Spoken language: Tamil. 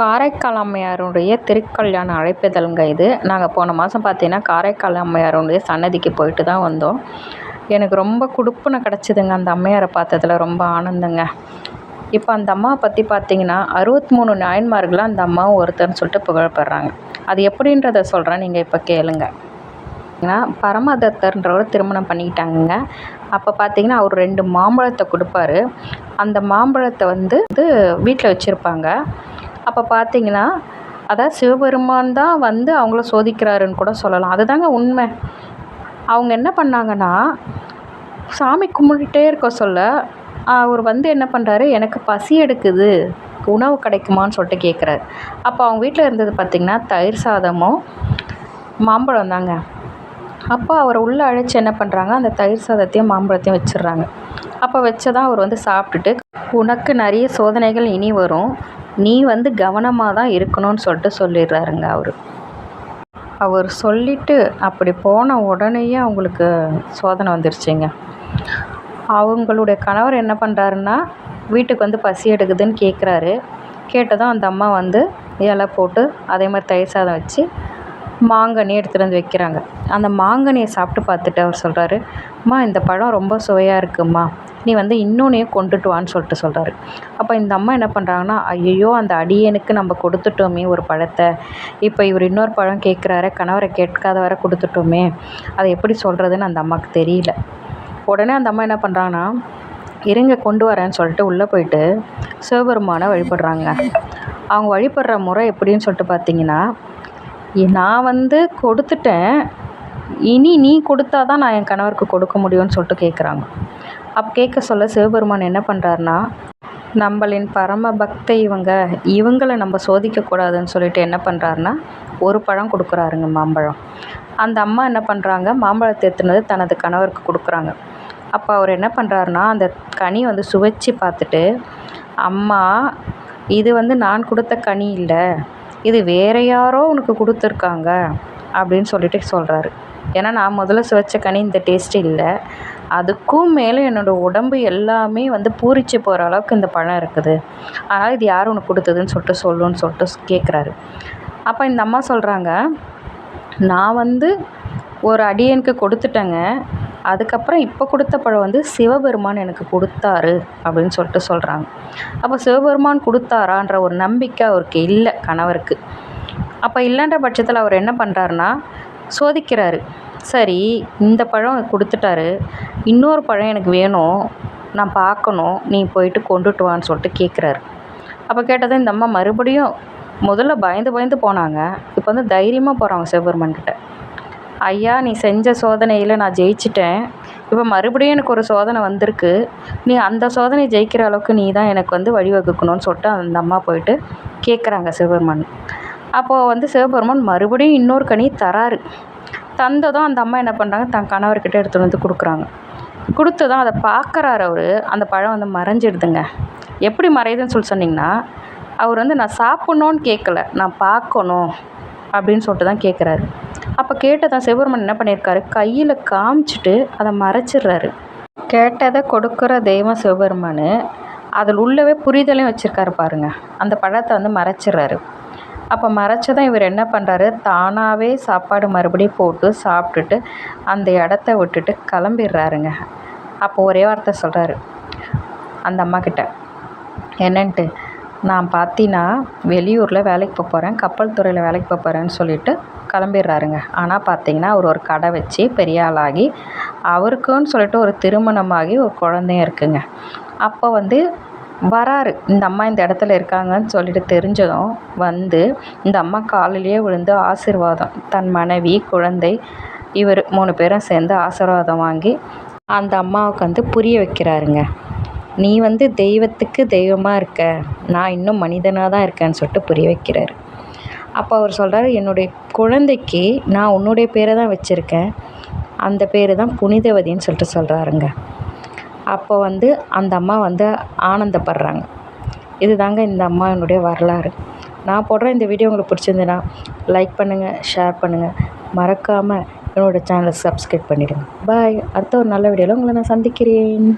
காரைக்கால் அம்மையாருடைய திருக்கல்யாண அழைப்பிதழ்ங்க இது. நாங்கள் போன மாதம் பார்த்தீங்கன்னா காரைக்கால் அம்மையாருடைய சன்னதிக்கு போயிட்டு தான் வந்தோம். எனக்கு ரொம்ப குடுப்புன கிடச்சிதுங்க அந்த அம்மையாரை பார்த்ததுல. ரொம்ப ஆனந்தங்க. இப்போ அந்த அம்மாவை பற்றி பார்த்தீங்கன்னா அறுபத்தி மூணு நாயன்மார்கள் அந்த அம்மாவும் ஒருத்தர்னு சொல்லிட்டு புகழப்படுறாங்க அது எப்படின்றத சொல்கிறேன் நீங்கள் இப்போ கேளுங்க. ஏன்னா பரமதத்தர்ன்றவர் திருமணம் பண்ணிக்கிட்டாங்கங்க. அப்போ பார்த்தீங்கன்னா அவர் ரெண்டு மாம்பழத்தை கொடுப்பாரு. அந்த மாம்பழத்தை வந்து வீட்டில் வச்சுருப்பாங்க. அப்போ பார்த்தீங்கன்னா அதான் சிவபெருமான் தான் வந்து அவங்கள சோதிக்கிறாருன்னு கூட சொல்லலாம். அதுதாங்க உண்மை. அவங்க என்ன பண்ணாங்கன்னா சாமி கும்பிட்டுட்டே இருக்க சொல்ல அவர் வந்து என்ன பண்ணுறாரு எனக்கு பசி எடுக்குது. உணவு கிடைக்குமான்னு சொல்லிட்டு கேட்குறாரு அப்போ அவங்க வீட்டில் இருந்தது பார்த்திங்கன்னா தயிர் சாதமும் மாம்பழம் தாங்க. அப்போ அவரை உள்ளே அழைச்சி என்ன பண்ணுறாங்க அந்த தயிர் சாதத்தையும் மாம்பழத்தையும் வச்சிடுறாங்க. அப்போ வச்சதான் அவர் வந்து சாப்பிட்டுட்டு உனக்கு நிறைய சோதனைகள் இனி வரும். நீ வந்து கவனமாக தான் இருக்கணும்னு சொல்லிட்டு சொல்லிடுறாருங்க அவர். அவர் சொல்லிவிட்டு அப்படி போன உடனேயே அவங்களுக்கு சோதனை வந்துருச்சுங்க. அவங்களுடைய கணவர் என்ன பண்ணுறாருன்னா வீட்டுக்கு வந்து பசி எடுக்குதுன்னு கேட்குறாரு கேட்டதும் அந்த அம்மா வந்து இலை போட்டு அதே மாதிரி தயிர் சாதம் வச்சு மாங்கனி எடுத்துகிட்டு வந்து வைக்கிறாங்க. அந்த மாங்கனியை சாப்பிட்டு பார்த்துட்டு அவர் சொல்கிறாரு அம்மா இந்த பழம் ரொம்ப சுவையாக இருக்கும்மா. நீ வந்து இன்னொன்னையும் கொண்டுட்டு வான்னு சொல்லிட்டு சொல்கிறாரு அப்போ இந்த அம்மா என்ன பண்ணுறாங்கன்னா ஐயையோ அந்த அடியனுக்கு நம்ம கொடுத்துட்டோமே ஒரு பழத்தை. இப்போ இவர் இன்னொரு பழம் கேட்குறாரு கணவரை கேட்காத வர கொடுத்துட்டோமே. அதை எப்படி சொல்கிறதுன்னு அந்த அம்மாவுக்கு தெரியல. உடனே அந்த அம்மா என்ன பண்ணுறாங்கன்னா இருங்க கொண்டு வரேன்னு சொல்லிட்டு உள்ளே போயிட்டு சிவபெருமானை வழிபடுறாங்க. அவங்க வழிபடுற முறை எப்படின்னு சொல்லிட்டு பார்த்தீங்கன்னா நான் வந்து கொடுத்துட்டேன் இனி நீ கொடுத்தா தான் நான் என் கணவருக்கு கொடுக்க முடியும்னு சொல்லிட்டு கேட்குறாங்க அப்போ கேட்க சொல்ல சிவபெருமான் என்ன பண்ணுறாருனா நம்மளின் பரம பக்த இவங்க இவங்கள நம்ம சோதிக்கக்கூடாதுன்னு சொல்லிட்டு என்ன பண்ணுறாருனா ஒரு பழம் கொடுக்குறாருங்க மாம்பழம். அந்த அம்மா என்ன பண்ணுறாங்க மாம்பழத்தை எடுத்துனது தனது கணவருக்கு கொடுக்குறாங்க. அப்போ அவர் என்ன பண்ணுறாருனா அந்த கனி வந்து சுவைச்சு பார்த்துட்டு அம்மா இது வந்து நான் கொடுத்த கனி இல்லை இது வேறு யாரோ உனக்கு கொடுத்துருக்காங்க அப்படின்னு சொல்லிட்டு சொல்கிறாரு ஏன்னா நான் முதல்ல சுவைச்ச கனி இந்த டேஸ்ட் இல்லை. அதுக்கும் மேலே என்னோடய உடம்பு எல்லாமே வந்து பூரிச்சு போகிற அளவுக்கு இந்த பழம் இருக்குது. அதனால் இது யார் உனக்கு கொடுத்ததுன்னு சொல்லிட்டு சொல்லுன்னு சொல்லிட்டு கேட்குறாரு அப்போ இந்த அம்மா சொல்கிறாங்க நான் வந்து ஒரு அடியனுக்கு கொடுத்துட்டேங்க. அதுக்கப்புறம் இப்போ கொடுத்த பழம் வந்து சிவபெருமான் எனக்கு கொடுத்தாரு அப்படின்னு சொல்லிட்டு சொல்கிறாங்க அப்போ சிவபெருமான் கொடுத்தாரான்ற ஒரு நம்பிக்கை அவருக்கு இல்லை கணவருக்கு. அப்போ இல்லைன்ற பட்சத்தில் அவர் என்ன பண்ணுறாருனா சோதிக்கிறாரு. சரி இந்த பழம் கொடுத்துட்டாரு. இன்னொரு பழம் எனக்கு வேணும். நான் பார்க்கணும். நீ போயிட்டு கொண்டுட்டு வான்னு சொல்லிட்டு கேட்குறாரு அப்போ கேட்டதும் இந்த அம்மா மறுபடியும் முதல்ல பயந்து பயந்து போனாங்க. இப்போ வந்து தைரியமாக போகிறாங்க சிவபெருமான்கிட்ட ஐயா நீ செஞ்ச சோதனையில் நான் ஜெயிச்சிட்டேன். இப்போ மறுபடியும் எனக்கு ஒரு சோதனை வந்திருக்கு. நீ அந்த சோதனை ஜெயிக்கிற அளவுக்கு நீ தான் எனக்கு வந்து வழிவகுக்கணும்னு சொல்லிட்டு அந்த அம்மா போயிட்டு கேட்குறாங்க சிவபெருமான். அப்போது வந்து சிவபெருமான் மறுபடியும் இன்னொரு கனி தராரு. தந்ததும் அந்த அம்மா என்ன பண்ணுறாங்க தன் கணவர்கிட்ட எடுத்துகிட்டு வந்து கொடுக்குறாங்க. கொடுத்ததும் அதை பார்க்குறாரு அவர். அந்த பழம் வந்து மறைஞ்சிடுதுங்க. எப்படி மறையுதுன்னு சொல்லி சொன்னிங்கன்னா அவர் வந்து நான் சாப்பிட்ணுன்னு கேட்கல. நான் பார்க்கணும் அப்படின்னு சொல்லிட்டு தான் கேட்குறாரு. அப்போ கேட்டதான் சிவபெருமன் என்ன பண்ணியிருக்காரு? கையில் காமிச்சிட்டு அதை மறைச்சிடுறாரு. கேட்டதை கொடுக்குற தெய்வம் சிவபெருமான். அதில் உள்ளவே புரிதலையும் வச்சுருக்காரு பாருங்கள் அந்த பழத்தை வந்து மறைச்சிடுறாரு. அப்போ மறைச்சதும் இவர் என்ன பண்ணுறாரு தானாகவே சாப்பாடு மறுபடியும் போட்டு சாப்பிட்டுட்டு அந்த இடத்த விட்டுட்டு கிளம்பிடுறாருங்க. அப்போ ஒரே வார்த்தை சொல்கிறாரு அந்த அம்மாக்கிட்ட என்னன்ட்டு நான் பார்த்தீங்கன்னா வெளியூரில் வேலைக்கு போக போகிறேன் கப்பல் துறையில் வேலைக்கு போக போகிறேன்னு சொல்லிட்டு கிளம்பிடுறாருங்க. ஆனால் பார்த்தீங்கன்னா அவர் ஒரு கடை வச்சு பெரிய ஆளாகி அவருக்குன்னு சொல்லிட்டு ஒரு திருமணமாகி ஒரு குழந்தையும் இருக்குங்க. அப்போ வந்து வராரு. இந்த அம்மா இந்த இடத்துல இருக்காங்கன்னு சொல்லிட்டு தெரிஞ்சதும் வந்து இந்த அம்மா காலிலேயே விழுந்து ஆசீர்வாதம். தன் மனைவி குழந்தை இவர் மூணு பேரும் சேர்ந்து ஆசீர்வாதம் வாங்கி அந்த அம்மாவுக்கு வந்து புரிய வைக்கிறாருங்க. நீ வந்து தெய்வத்துக்கு தெய்வமாக இருக்க. நான் இன்னும் மனிதனாக தான் இருக்கேன்னு சொல்லிட்டு புரிய வைக்கிறாரு. அப்போ அவர் சொல்கிறாரு என்னுடைய குழந்தைக்கு நான் உன்னுடைய பேரை தான் வச்சுருக்கேன். அந்த பேர் தான் புனிதவதின்னு சொல்லிட்டு சொல்கிறாருங்க அப்போ வந்து அந்த அம்மா வந்து ஆனந்தப்படுறாங்க. இது தாங்க இந்த அம்மாவினுடைய வரலாறு. நான் போடுற இந்த வீடியோ உங்களுக்கு பிடிச்சிருந்துன்னா லைக் பண்ணுங்கள் ஷேர் பண்ணுங்கள் மறக்காமல் என்னோடய சேனலை சப்ஸ்கிரைப் பண்ணிவிடுங்க பாய் அடுத்த ஒரு நல்ல வீடியோவில் உங்களை நான் சந்திக்கிறேன்.